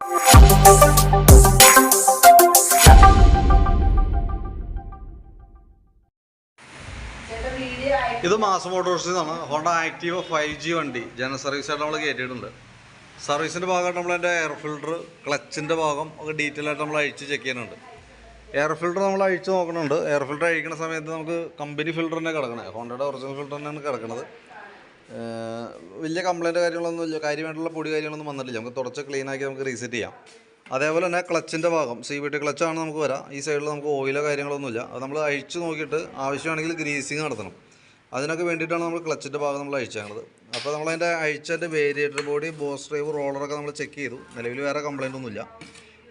ഇത് മാസ് മോട്ടോഴ്സിൽ ഹോണ്ട ആക്റ്റീവ് ഫൈവ് ജി വണ്ടി. ജനറൽ സർവീസായിട്ട് നമ്മൾ കയറ്റിയിട്ടുണ്ട് സർവീസിന്റെ ഭാഗമായിട്ട് നമ്മൾ അതിന്റെ എയർ ഫിൽട്ടർ ക്ലച്ചിന്റെ ഭാഗം ഒക്കെ ഡീറ്റെയിൽ ആയിട്ട് നമ്മൾ അഴിച്ച് ചെക്ക് ചെയ്യുന്നുണ്ട്. എയർ ഫിൽട്ടർ നമ്മൾ അഴിച്ച് നോക്കുന്നുണ്ട്. എയർ ഫിൽട്ടർ അഴിക്കുന്ന സമയത്ത് നമുക്ക് കമ്പനി ഫിൽട്ടർ തന്നെ കിടക്കണേ. ഹോണ്ടയുടെ ഒറിജിനൽ ഫിൽട്ടർ തന്നെയാണ് കിടക്കുന്നത് വലിയ കംപ്ലൈന്റ് കാര്യങ്ങളൊന്നും ഇല്ല. കാര്യമായിട്ടുള്ള പൊടി കാര്യങ്ങളൊന്നും വന്നിട്ടില്ല. നമുക്ക് തുടച്ച് ക്ലീൻ ആക്കി നമുക്ക് റീസെറ്റ് ചെയ്യാം. അതേപോലെ തന്നെ ക്ലച്ചിന്റെ ഭാഗം സി വി ടി ക്ലച്ചാണ് നമുക്ക് വരാം. ഈ സൈഡിൽ നമുക്ക് ഓയിലോ കാര്യങ്ങളൊന്നുമില്ല അത് നമ്മൾ അഴിച്ചു നോക്കിയിട്ട് ആവശ്യമാണെങ്കിൽ ഗ്രീസിങ് നടത്തണം. അതിനൊക്കെ വേണ്ടിയിട്ടാണ് നമ്മൾ ക്ലച്ചിന്റെ ഭാഗം നമ്മൾ അഴിച്ചത് അപ്പോൾ നമ്മളതിന്റെ അഴിച്ചതിന്റെ വേരിയേറ്റർ ബോഡി ബോസ് ഡ്രൈവ് റോളറൊക്കെ നമ്മൾ ചെക്ക് ചെയ്തു. നിലവിൽ വേറെ കംപ്ലൈന്റ് ഒന്നുമില്ല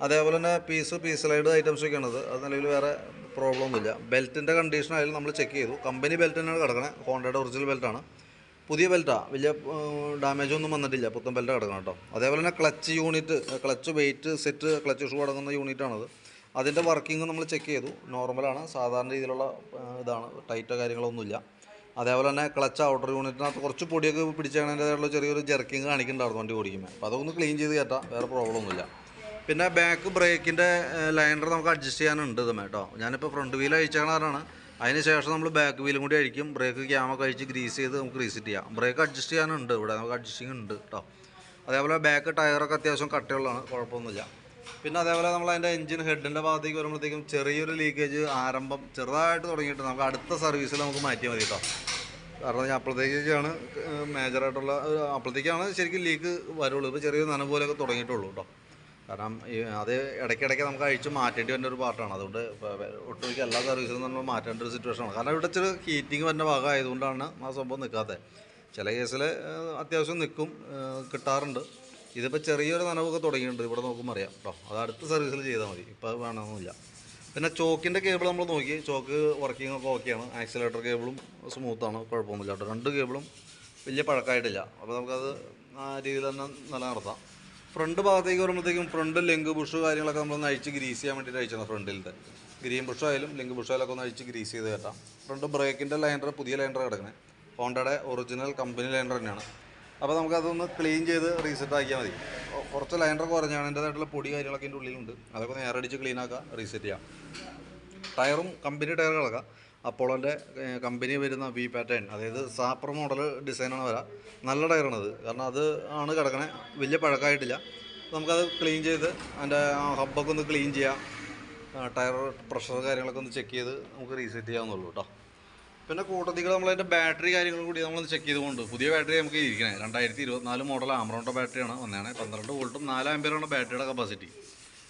അതേപോലെ തന്നെ പീസ് പീസ് ലൈഡ് ആണത്. അത് നിലവിൽ വേറെ പ്രോബ്ലം ഒന്നുമില്ല ബെൽറ്റിന്റെ കണ്ടീഷൻ ആയാലും നമ്മൾ ചെക്ക് ചെയ്തു. കമ്പനി ബെൽറ്റ് തന്നെയാണ് കിടക്കണേ. ഹോണ്ടയുടെ ഒറിജിനൽ ബെൽറ്റാണ് പുതിയ ബെൽറ്റാണ് വലിയ ഡാമേജ് ഒന്നും വന്നിട്ടില്ല. പുത്തൻ ബെൽറ്റ് കിടക്കണം കേട്ടോ. അതേപോലെ തന്നെ clutch unit clutch weight set clutch shoe അടങ്ങുന്ന യൂണിറ്റാണത് അതിന്റെ വർക്കിംഗ് നമ്മൾ ചെക്ക് ചെയ്തു. നോർമലാണ് സാധാരണ രീതിയിലുള്ള ഇതാണ്. ടൈറ്റോ കാര്യങ്ങളൊന്നുമില്ല. അതേപോലെ തന്നെ ക്ലച്ച് ഔട്ടർ യൂണിറ്റിനകത്ത് കുറച്ച് പൊടിയൊക്കെ പിടിച്ചതിന്റെതായിട്ടുള്ള ചെറിയൊരു ജെർക്കിങ് കാണിക്കുന്നുണ്ടായിരുന്നു വണ്ടി ഓടിക്കുമ്പോൾ. അപ്പോൾ അതൊന്ന് ക്ലീൻ ചെയ്ത് കയറ്റാം വേറെ പ്രോബ്ലം ഒന്നുമില്ല. പിന്നെ ബാക്ക് ബ്രേക്കിന്റെ ലൈനർ നമുക്ക് അഡ്ജസ്റ്റ് ചെയ്യാനുണ്ട് ഇത് കേട്ടോ. ഞാനിപ്പോൾ ഫ്രണ്ട് വീൽ കാരണമാണ് അതിന് ശേഷം നമ്മൾ ബാക്ക് വീലും കൂടി അഴിക്കും ബ്രേക്ക് ക്യാമ കഴിച്ച് ഗ്രീസ് ചെയ്ത് നമുക്ക് റീസെറ്റ് ചെയ്യാം. ബ്രേക്ക് അഡ്ജസ്റ്റ് ചെയ്യാനുണ്ട് ഇവിടെ. നമുക്ക് അഡ്ജസ്റ്റിംഗ് ഉണ്ട് കേട്ടോ അതേപോലെ ബാക്ക് ടയറൊക്കെ അത്യാവശ്യം കട്ടിയുള്ളതാണ്. കുഴപ്പമൊന്നുമില്ല. പിന്നെ അതേപോലെ നമ്മൾ അതിന്റെ എഞ്ചിൻ ഹെഡിന്റെ ഭാഗത്തേക്ക് വരുമ്പോഴത്തേക്കും ചെറിയൊരു ലീക്കേജ് ആരംഭം ചെറുതായിട്ട് തുടങ്ങിയിട്ട് നമുക്ക് അടുത്ത സർവീസിൽ നമുക്ക് മാറ്റിയാൽ മതി കേട്ടോ കാരണം അപ്പോഴത്തേക്കാണ് മേജറായിട്ടുള്ള അപ്പോഴത്തേക്കാണ് ശരിക്കും ലീക്ക് വരുള്ളൂ. ഇപ്പോൾ ചെറിയൊരു നനവ് പോലെയൊക്കെ തുടങ്ങിയിട്ടുള്ളൂ കേട്ടോ കാരണം അത് ഇടയ്ക്കിടയ്ക്ക് നമുക്ക് അഴിച്ച് മാറ്റേണ്ടി വരുന്ന ഒരു പാർട്ടാണ് അതുകൊണ്ട് ഒട്ടുമിക്ക എല്ലാ സർവീസിലും നമ്മൾ മാറ്റേണ്ട ഒരു സിറ്റുവേഷനാണ് കാരണം ഇവിടെ ഇച്ചിരി ഹീറ്റിംഗ് വരുന്ന ഭാഗമായതുകൊണ്ടാണ് ആ സംഭവം നിൽക്കാത്തത് ചില കേസിൽ അത്യാവശ്യം നിൽക്കും കിട്ടാറുണ്ട്. ഇതിപ്പോൾ ചെറിയൊരു നനവൊക്കെ തുടങ്ങിയിട്ടുണ്ട്. ഇവിടെ നോക്കുമ്പോൾ അറിയാം കേട്ടോ അത് അടുത്ത സർവീസിൽ ചെയ്താൽ മതി. ഇപ്പോൾ വേണമെന്നില്ല പിന്നെ ചോക്കിന്റെ കേബിൾ നമ്മൾ നോക്കി. ചോക്ക് വർക്കിംഗ് ഒക്കെ ഓക്കെയാണ് ആക്സിലേറ്റർ കേബിളും സ്മൂത്താണ് കുഴപ്പമൊന്നുമില്ല കേട്ടോ രണ്ട് കേബിളും വലിയ പഴക്കമായിട്ടില്ല. അപ്പോൾ നമുക്കത് ആ രീതിയിൽ തന്നെ നിലനിർത്താം. ഫ്രണ്ട് ഭാഗത്തേക്ക് വരുമ്പോഴത്തേക്കും ഫ്രണ്ട് ലെങ്ക് ബുഷ് കാര്യങ്ങളൊക്കെ നമ്മളൊന്ന് അഴിച്ച് ഗ്രീസ് ചെയ്യാൻ വേണ്ടിയിട്ട് അയച്ചാണ് ഫ്രണ്ടിലത്തെ ഗ്രീൻ ബുഷ് ആയാലും ലെങ്ക് ബുഷ് ആയാലും ഒക്കെ ഒന്ന് അഴിച്ച് ഗ്രീസ് ചെയ്ത് കേട്ടാം. ഫ്രണ്ട് ബ്രേക്കിന്റെ ലൈൻഡർ പുതിയ ലൈൻഡർ കിടക്കണേ. ഹോണ്ടയുടെ ഒറിജിനൽ കമ്പനി ലൈൻഡർ തന്നെയാണ്. അപ്പോൾ നമുക്കതൊന്ന് ക്ലീൻ ചെയ്ത് റീസെറ്റ് ആക്കിയാൽ മതി. കുറച്ച് ലൈൻഡർ കുറഞ്ഞാണ്. എന്റെതായിട്ടുള്ള പൊടി കാര്യങ്ങളൊക്കെ എന്റെ ഉള്ളിലുണ്ട്. അതൊക്കെ ഒന്ന് നേരടിച്ച് ക്ലീൻ ആക്കുക റീസെറ്റ് ചെയ്യാം. ടയറും കമ്പനി ടയറുകളൊക്കെ അപ്പോളോന്റെ കമ്പനി വരുന്ന വി പാറ്റേൺ അതായത് സാപ്പർ മോഡൽ ഡിസൈനാണ് വരാം. നല്ല ടയറാണത് കാരണം അത് ആണ് കിടക്കണേ. വലിയ പഴക്കമായിട്ടില്ല. നമുക്കത് ക്ലീൻ ചെയ്ത് അതിന്റെ ഹബ്ബൊക്കെ ഒന്ന് ക്ലീൻ ചെയ്യാം. ടയർ പ്രഷർ കാര്യങ്ങളൊക്കെ ഒന്ന് ചെക്ക് ചെയ്ത് നമുക്ക് റീസെറ്റ് ചെയ്യാവുന്നുള്ളൂ കേട്ടോ പിന്നെ കൂട്ടത്തിൽ നമ്മളതിന്റെ ബാറ്ററി കാര്യങ്ങളും കൂടി നമ്മളൊന്ന് ചെക്ക് ചെയ്തുകൊണ്ട് പുതിയ ബാറ്ററി നമുക്ക് ഇരിക്കണേ. രണ്ടായിരത്തി ഇരുപത്തിനാല് മോഡൽ ആമറോണ്ട ബാറ്ററിയാണ് വന്നതാണ് പന്ത്രണ്ട് വോൾട്ടും നാല് ആമ്പയറാണ് ബാറ്ററിയുടെ കപ്പാസിറ്റി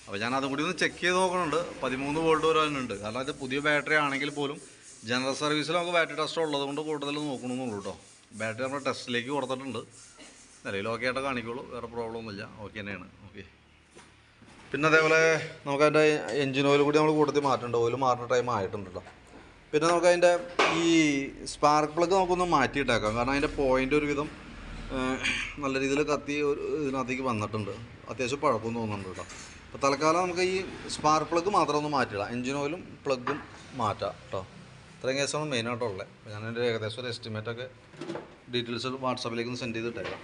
അപ്പോൾ ഞാൻ അതും കൂടി ഒന്ന് ചെക്ക് ചെയ്ത് നോക്കുന്നുണ്ട് പതിമൂന്ന് വോൾട്ട് വരാനുണ്ട് കാരണം ഇത് പുതിയ ബാറ്ററി ആണെങ്കിൽ പോലും ജനറൽ സർവീസിൽ നമുക്ക് ബാറ്ററി ടെസ്റ്റ് ഉള്ളത് കൊണ്ട് കൂടുതൽ നോക്കണമെന്നുള്ളൂ കേട്ടോ. ബാറ്ററി നമ്മുടെ ടെസ്റ്റിലേക്ക് കൊടുത്തിട്ടുണ്ട്. നിലയിൽ ഓക്കെ ആയിട്ട് കാണിക്കുള്ളൂ. വേറെ പ്രോബ്ലം ഒന്നുമില്ല. ഓക്കെ തന്നെയാണ്. ഓക്കെ പിന്നെ അതേപോലെ നമുക്ക് അതിന്റെ എഞ്ചിൻ ഓയിൽ കൂടി നമ്മൾ കൂട്ടത്തിൽ മാറ്റേണ്ട. ഓയിൽ മാറുന്ന ടൈം ആയിട്ടുണ്ട് പിന്നെ നമുക്ക് അതിന്റെ ഈ സ്പാർക്ക് പ്ലഗ് നമുക്കൊന്ന് മാറ്റിയിട്ടേക്കാം. കാരണം അതിന്റെ പോയിന്റ് ഒരുവിധം വിധം നല്ല രീതിയിൽ കത്തി ഒരു ഇതിനകത്തേക്ക് വന്നിട്ടുണ്ട്. അത്യാവശ്യം പഴക്കം തോന്നുന്നുണ്ട് കേട്ടോ. അപ്പോൾ തൽക്കാലം നമുക്ക് ഈ സ്പാർക്ക് പ്ലഗ് മാത്രം ഒന്ന് മാറ്റിയിടാം. എഞ്ചിൻ ഓയിലും പ്ലഗും മാറ്റാം കേട്ടോ. ഇത്രയും കേസാണ് മെയിനായിട്ടുള്ളത് അപ്പോൾ ഞാൻ എന്റെ ഏകദേശം ഒരു എസ്റ്റിമേറ്റൊക്കെ ഡീറ്റെയിൽസ് വാട്സാപ്പിലേക്ക് സെൻഡ് ചെയ്തിട്ടേക്കാം.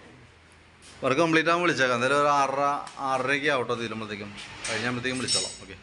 വർക്ക് കംപ്ലീറ്റ് ആകുമ്പോൾ വിളിച്ചേക്കാം. എന്തായാലും ഒരു ആറര ആറരയ്ക്ക് ആവട്ടോ തീരുമ്പോഴത്തേക്കും. കഴിഞ്ഞാകുമ്പോഴത്തേക്കും വിളിച്ചോളാം. ഓക്കെ